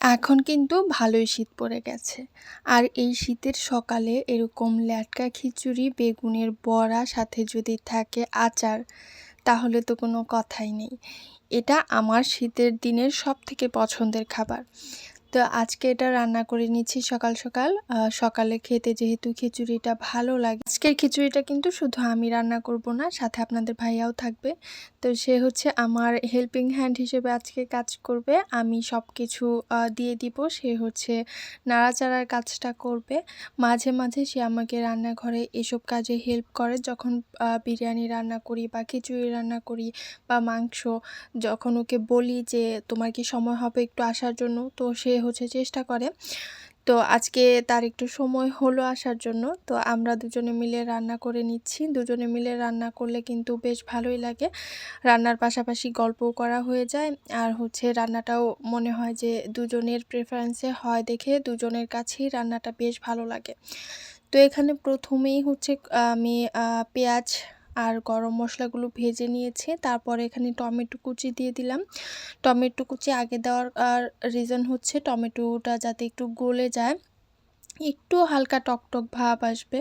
এখন কিন্তু ভালোই শীত পড়ে গেছে। আর এই শীতের সকালে এরকম ল্যাটকা খিচুড়ি, বেগুনের বড়া সাথে যদি থাকে আচার, তাহলে তো কোনো কথাই নেই। এটা আমার শীতের দিনের সব থেকে পছন্দের খাবার। তো আজকে এটা রান্না করে নিচ্ছি সকাল সকাল। সকালে খেতে যেহেতু খিচুড়িটা ভালো লাগে। আজকের খিচুড়িটা কিন্তু শুধু আমি রান্না করব না, সাথে আপনাদের ভাইয়াও থাকবে। তো সে হচ্ছে আমার হেল্পিং হ্যান্ড হিসেবে আজকে কাজ করবে। আমি সব কিছু দিয়ে দিব। সে হচ্ছে নাড়াচাড়ার কাজটা করবে। মাঝে মাঝে সে আমাকে রান্নাঘরে এসব কাজে হেল্প করে। যখন বিরিয়ানি রান্না করি বা খিচুড়ি রান্না করি বা মাংস, যখন ওকে বলি যে, তোমার কি সময় হবে একটু আসার জন্য? তো সে হচ্ছে চেষ্টা করে। তো আজকে তার একটু সময় হলো আসার জন্য। তো আমরা দুজনে মিলে রান্না করে নিচ্ছি। দুজনে মিলে রান্না করলে কিন্তু বেশ ভালোই লাগে। রান্নার পাশাপাশি গল্পও করা হয়ে যায়। আর হচ্ছে রান্নাটাও মনে হয় যে দুজনের প্রেফারেন্সে হয় দেখে দুজনের কাছেই রান্নাটা বেশ ভালো লাগে। তো এখানে প্রথমেই হচ্ছে আমি পেঁয়াজ আর গরম মশলাগুলো ভেজে নিয়েছে। তারপরে এখানে টমেটো কুচি দিয়ে দিলাম। টমেটো কুচি আগে দেওয়ার আর রিজন হচ্ছে টমেটোটা যাতে একটু গলে যায়। একটু হালকা টকটক ভাব আসবে।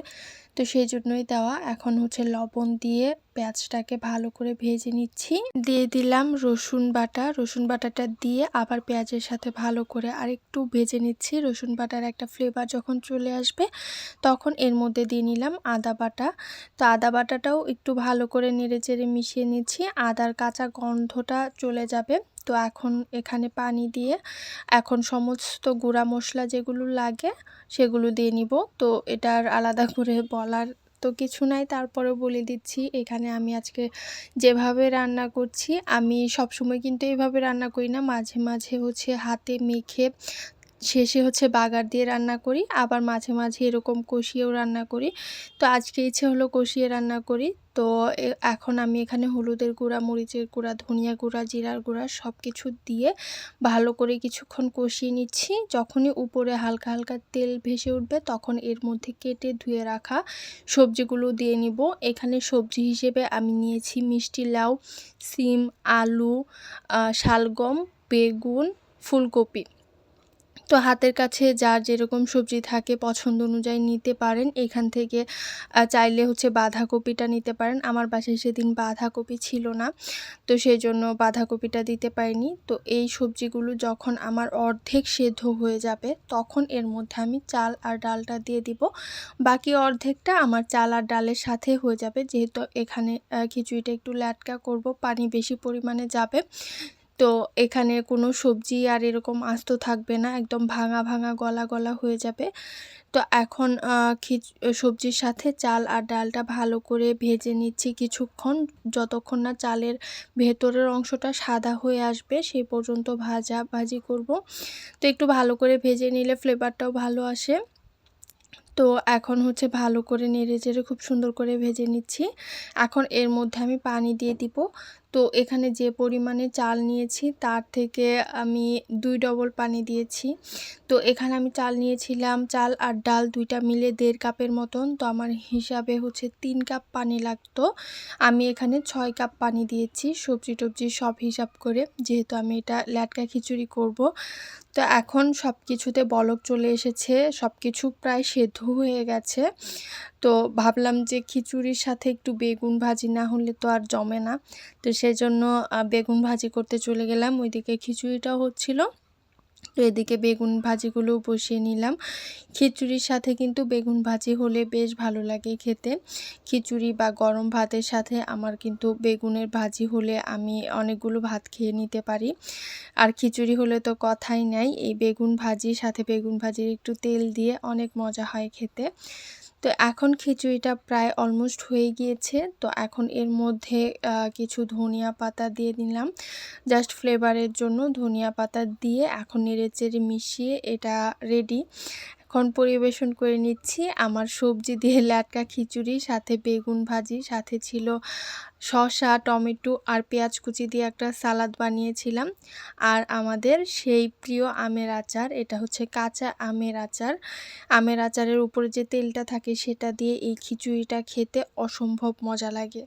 তো সেই জন্যই দেওয়া। এখন হচ্ছে লবণ দিয়ে পেঁয়াজটাকে ভালো করে ভেজে নিচ্ছি। দিয়ে দিলাম রসুন বাটা। রসুন বাটাটা দিয়ে আবার পেঁয়াজের সাথে ভালো করে আর একটু ভেজে নিচ্ছি। রসুন বাটার একটা ফ্লেভার যখন চলে আসবে, তখন এর মধ্যে দিয়ে নিলাম আদা বাটা। তো আদা বাটাটাও একটু ভালো করে নেড়ে চেড়ে মিশিয়ে নিচ্ছি। আদার কাঁচা গন্ধটা চলে যাবে। তো এখন এখানে পানি দিয়ে এখন সমস্ত গুঁড়া মশলা যেগুলো লাগে সেগুলো দিয়ে নিব। তো এটার আলাদা করে বলার তো কিছু নাই। তারপরে বলে দিচ্ছি, এখানে আমি আজকে যেভাবে রান্না করছি, আমি সবসময় কিন্তু এভাবে রান্না করি না। মাঝে মাঝে হচ্ছে হাতে মেখে শেষে হচ্ছে বাগার দিয়ে রান্না করি, আবার মাঝে মাঝে এরকম কষিয়েও রান্না করি। তো আজকে ইচ্ছে হলো কষিয়ে রান্না করি। তো এখন আমি এখানে হলুদের গুঁড়া, মরিচের গুঁড়া, ধনিয়া গুঁড়া, জিরার গুঁড়া সব কিছু দিয়ে ভালো করে কিছুক্ষণ কষিয়ে নিচ্ছি। যখনই উপরে হালকা হালকা তেল ভেসে উঠবে তখন এর মধ্যে কেটে ধুয়ে রাখা সবজিগুলো দিয়ে নিব। এখানে সবজি হিসেবে আমি নিয়েছি মিষ্টি লাউ, সিম, আলু শালগম, বেগুন, ফুলকপি। তো হাতের কাছে যার যেরকম সবজি থাকে পছন্দ অনুযায়ী নিতে পারেন। এখান থেকে চাইলে হচ্ছে বাঁধাকপিটা নিতে পারেন। আমার বাসায় সেদিন বাঁধাকপি ছিল না, তো সেই জন্য বাঁধাকপিটা দিতে পারিনি। তো এই সবজিগুলো যখন আমার অর্ধেক সেদ্ধ হয়ে যাবে, তখন এর মধ্যে আমি চাল আর ডালটা দিয়ে দিব। বাকি অর্ধেকটা আমার চাল আর ডালের সাথে হয়ে যাবে। যেহেতু এখানে খিচুড়িটা একটু ল্যাটকা করব, পানি বেশি পরিমাণে যাবে। তো এখানে কোনো সবজি আর এরকম আস্ত থাকবে না, একদম ভাঙা ভাঙা গলা গলা হয়ে যাবে। তো এখন খিচ, সবজির সাথে চাল আর ডালটা ভালো করে ভেজে নিচ্ছি কিছুক্ষণ। যতক্ষণ না চালের ভেতরের অংশটা সাদা হয়ে আসবে সেই পর্যন্ত ভাজা ভাজি করব। তো একটু ভালো করে ভেজে নিলে ফ্লেভারটাও ভালো আসে। তো এখন হচ্ছে ভালো করে নেড়ে চেড়ে খুব সুন্দর করে ভেজে নিচ্ছি। এখন এর মধ্যে আমি পানি দিয়ে দিব। তো এখানে যে পরিমাণে চাল নিয়েছি তার থেকে আমি দুই ডবল পানি দিয়েছি। তো এখানে আমি চাল নিয়েছিলাম, চাল আর ডাল দুইটা মিলে দেড় কাপের মতন। তো আমার হিসাবে হচ্ছে তিন কাপ পানি লাগতো। আমি এখানে ছয় কাপ পানি দিয়েছি সবজি টবজি সব হিসাব করে, যেহেতু আমি এটা ল্যাটকা খিচুড়ি করব। তো এখন সব কিছুতে বলক চলে এসেছে, সব কিছু প্রায় সেদ্ধ হয়ে গেছে। তো ভাবলাম যে খিচুড়ির সাথে একটু বেগুন ভাজি না হলে তো আর জমে না। তো সেজন্য বেগুন ভাজি করতে চলে গেলাম। ওইদিকে খিচুড়িটাও হচ্ছিল। তো এদিকে বেগুন ভাজিগুলো বসিয়ে নিলাম। খিচুড়ির সাথে কিন্তু বেগুন ভাজি হলে বেশ ভালো লাগে খেতে। খিচুড়ি বা গরম ভাতের সাথে আমার কিন্তু বেগুনের ভাজি হলে আমি অনেকগুলো ভাত খেয়ে নিতে পারি। আর খিচুড়ি হলে তো কথাই নাই, এই বেগুন ভাজির সাথে বেগুন ভাজির একটু তেল দিয়ে অনেক মজা হয় খেতে। তো এখন খিচুড়িটা প্রায় অলমোস্ট হয়ে গিয়েছে। তো এখন এর মধ্যে কিছু ধনিয়া পাতা দিয়ে দিলাম। জাস্ট ফ্লেভারের জন্য ধনিয়া পাতা দিয়ে এখন নেড়েচেড়ে মিশিয়ে এটা রেডি এখন পরিবেশন করে নিচ্ছি। আমার সবজি দিয়ে ল্যাটকা খিচুড়ি, সাথে বেগুন ভাজি, সাথে ছিল শসা, টমেটো আর পেঁয়াজ কুচি দিয়ে একটা সালাদ বানিয়েছিলাম। আর আমাদের সেই প্রিয় আমের আচার, এটা হচ্ছে কাঁচা আমের আচার। আমের আচারের উপরে যে তেলটা থাকে সেটা দিয়ে এই খিচুড়িটা খেতে অসম্ভব মজা লাগে।